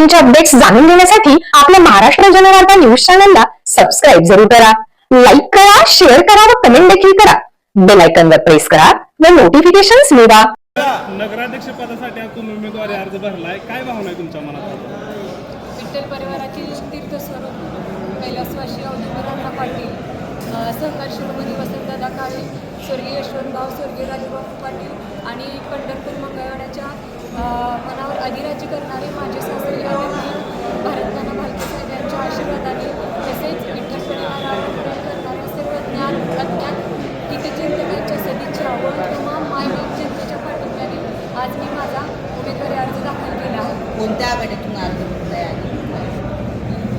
ट्रेंडिंगच्या updates जाणून घेण्यासाठी आपल्या महाराष्ट्र जनवार्ता न्यूज चॅनलला सबस्क्राईब जरूर करा. लाईक करा शेअर करा व कमेंट देखील करा. बेल आयकॉनवर प्रेस करा व नोटिफिकेशन्स मिळवा. नगराध्यक्ष पदासाठी आज तुम्ही उमेदवारी अर्ज भरलाय. काय भावना आहे तुमच्या मनात? विठ्ठल परिवाराचे तीर्थस्वरूप कैलासवासी अवधूतराव पाटील अ, सहकार शिरोमणी वसंतदादा काळे स्वर्गीय यशवंतराव स्वर्गीय राजूबापू पाटील आणि पंढरपूर मंगळवाड्याच्या मनावर अधिराज्य करणारे माझे सासरे आदरणीय भारतनाना भालके साहेब यांच्या आशीर्वादाने तसेच विठ्ठल परिवारावर पूर्ण करणाऱ्या सर्व ज्ञान अज्ञान हितचिंतकांच्या सदिच्छा व तमाम मायबाप जनतेच्या पाठिंब्याने आज मी माझा उमेदवारी अर्ज दाखल केला आहे कोणत्या आघाडीतून अर्ज भरलाय आणि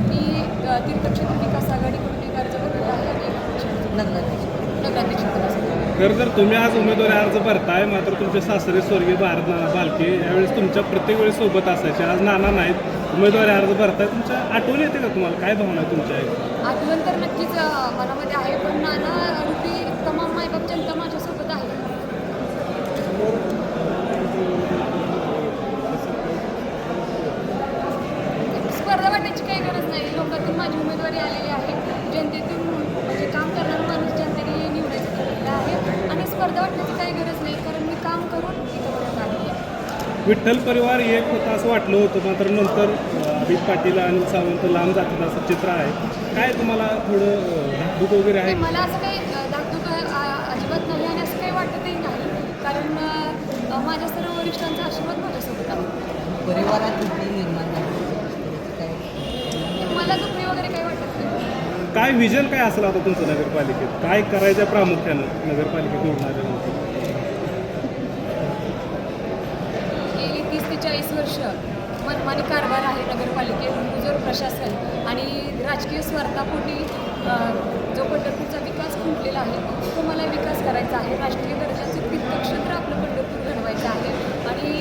मी अ, तीर्थक्षेत्र विकास आघाडीकडून एक अर्ज भरलेला आहे आणि एका पक्षातून नगराध्यक्ष नगराध्यक्ष पदासाठी तर जर तुम्ही आज उमेदवारी अर्ज भरताय मात्र तुमचे सासरे स्वर्गीय भारत नाना बालके यावेळेस तुमच्या प्रत्येक वेळी सोबत असायचे. आज नाना नाहीत उमेदवारी अर्ज भरताय. तुमच्या आठवण येते का तुम्हाला? काय भावना आहे तुमच्या आहे आठवण तर नक्कीच मनामध्ये आहे पण नाना रुपी तमाम मायबाप जनता माझ्यासोबत आहे. स्पर्धा वाटायची काही गरज नाही. लोकांतून माझी उमेदवारी आलेली आहे. जनतेतून म्हणजे काम करणारा माणूस जनतेने निवडायचं आहे. स्पर्धा वाटण्याची काही गरज नाही कारण मी काम करून इथंपर्यंत आलेली आहे विठ्ठल परिवार एक होता असं वाटलं होतं मात्र नंतर अभित पाटील आणि सावंत लांब जातात असं चित्र आहे. काय तुम्हाला थोडं धाकधूक वगैरे आहे? मला असं काही धाकधूक अजिबात नाही आणि असं काही वाटतही नाही. कारण अ, माझ्या सर्व वरिष्ठांचा आशीर्वाद माझ्यासोबत आहे. परिवारात दुसरी निर्माण झाली त्याचं काय मला दुखणी वगैरे काही वाटत नाही काय विजन काय असलं आता तुमचं नगरपालिकेत? काय करायचं प्रामुख्यानं नगरपालिकेत निवडणाऱ्या गेली तीस ते चाळीस वर्ष मनमानी कारभार आहे नगरपालिकेत मुजोर प्रशासन आणि राजकीय स्वार्थापोटी जो पंढरपूरचा विकास खुंटलेला आहे तो मला विकास करायचा आहे. राष्ट्रीय दर्जाचं तीर्थक्षेत्र आपलं पंढरपूर घडवायचं आहे. आणि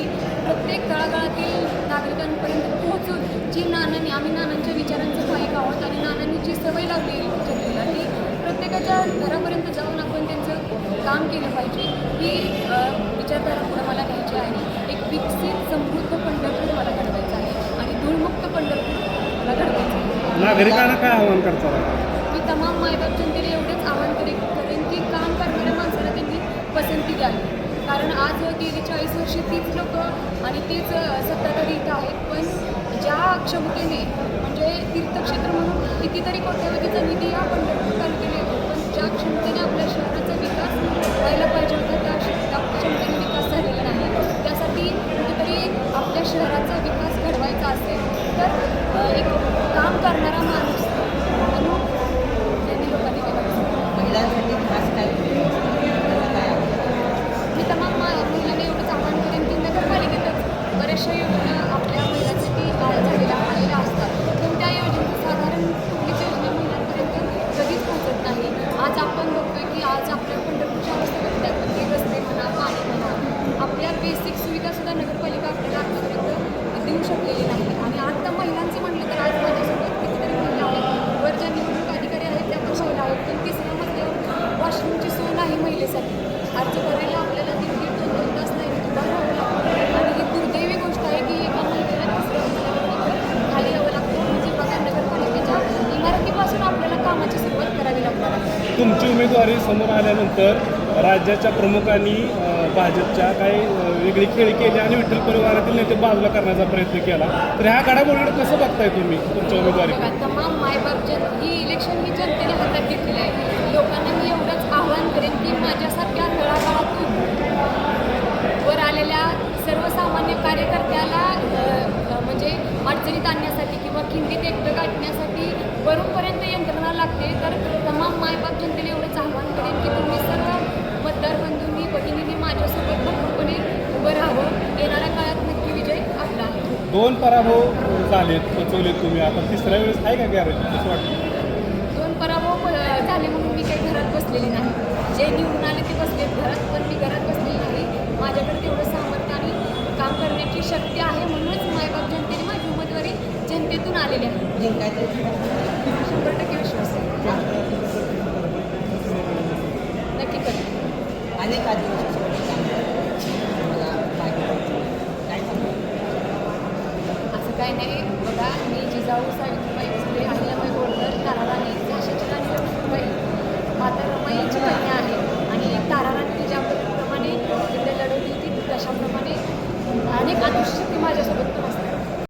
प्रत्येक तळागाळातील नागरिकांपर्यंत पोहोचून जी नानांनी आम्ही नानांच्या विचारांचा पाईक आहोत आणि नानांनी जी सवय लावली जनतेला ती प्रत्येकाच्या घरापर्यंत जाऊन आपण त्यांचं काम केलं पाहिजे. ही विचारधारा पुढे मला घ्यायची आहे. एक विकसित समृद्ध पंढरपूर मला घडवायचं आहे आणि धूळमुक्त पंढरपूर मला घडवायचं आहे. नागरिकांना काय आव्हान करतात मी तमाम मायबाप जनतेला एवढेच आवाहन करेन करेन की काम करणाऱ्या माणसाला त्यांनी पसंती द्यावी. कारण आज गेली चाळीस वर्ष तीच लोक आणि तीच सत्ताधारी इथं आहेत. पण ज्या क्षमतेने म्हणजे तीर्थक्षेत्र म्हणून कितीतरी कोट्यावधीचा निधी हा पंढरपूर तालुक्याला येतो पण ज्या क्षमतेने आपल्या शहराचा विकास व्हायला पाहिजे होता त्या श- त्या क्षमतेने विकास झालेला नाही त्यासाठी कुठेतरी आपल्या शहराचा विकास घडवायचा असेल तर अ, एक काम करणारा माणूस म्हणून त्यांनी लोकांनी केलं महिलांसाठी खास काय त्याला काय आवडतं मी तमाम मा- महिलांना एवढंच आवाहन करेन की नगरपालिकेतच बऱ्याचशा योजना आपल्या महिलांसाठी अ, झालेल्या आलेल्या असतात पण त्या योजना साधारण कुठलीच योजना महिलांपर्यंत कधीच पोहोचत नाही आज आपण बघतोय की आज आपल्या पंढरपूरच्या अवस्था बघतात पण ते रस्ते म्हणा पाणी म्हणा आपल्या बेसिक सुविधासुद्धा नगरपालिका आपल्याला आतापर्यंत देऊ शकलेली नाही. आणि आता महिलांचं म्हटलं तर आज माझ्यासोबत कितीतरी महिला आहेत. वर ज्या निवडणूक अधिकारी आहेत त्या पण महिला आहेत. पण तिसऱ्या म्हणजे मजल्यावर वॉशरूमची सोय नाही महिलेसाठी. अर्ज करायला आपल्याला दीड दीड दोन दोन तास नाही उभा राहावं लागतं. आणि ही दुर्दैवी गोष्ट आहे की एका महिलेला तिसऱ्या खाली यावं लागतं. म्हणजे बघा नगरपालिकेच्या इमारतीपासून आपल्याला कामाची सुरुवात करावी लागणार तुमची उमेदवारी समोर आल्यानंतर राज्याच्या प्रमुखांनी भाजपच्या काही अ, वेगळी खेळी केली आणि विठ्ठल परिवारातील नेते बाजूला करण्याचा प्रयत्न केला. तर ह्या घडामोडीकडे कसं बघताय तुम्ही तुमच्या उमेदवारी? तमाम मायबाप जन ही इलेक्शन ही जनतेने हातात घेतलेली आहे. लोकांना मी एवढंच आव्हान करेन की माझ्यासारख्या तळागाळातून वर आलेल्या सर्वसामान्य कार्यकर्त्याला म्हणजे अडचणीत आणण्यासाठी किंवा खिंडीत एकटं गाठण्यासाठी वरूनपर्यंत यंत्रणा लागते. तर तमाम मायबाप जनतेला एवढंच आव्हान करेन की तुम्ही सर्व मतदार बंधूंनी बहिणींनी माझ्यासोबत भरपूरपणे उभं राहावं येणाऱ्या काळात नक्की विजय आपला आहे दोन पराभव झालेत पचवलेत तुम्ही आता. तिसऱ्या वेळेस आहे का गॅरेज? कसं वाटतं. दोन पराभव झाले म्हणून मी काही घरात बसलेली नाही. जे निवडून आले ते बसलेत घरात पण मी घरात बसलेली नाही. माझ्याकडे तेवढं सामर्थ्य आणि काम करण्याची शक्ती आहे म्हणूनच मायबाप जनतेने माझी उमेदवारी जनतेतून आलेली आहे. जिंकायचं शंभर टक्के विश्वास आहे. नक्की करेन अनेक आदिवासी महिने बघा मी जिजाऊ सावित्रीबाई फुले अहिल्याबाई होळकर ताराबाई झाशी चिराणी बाई. माता रमाईची कन्या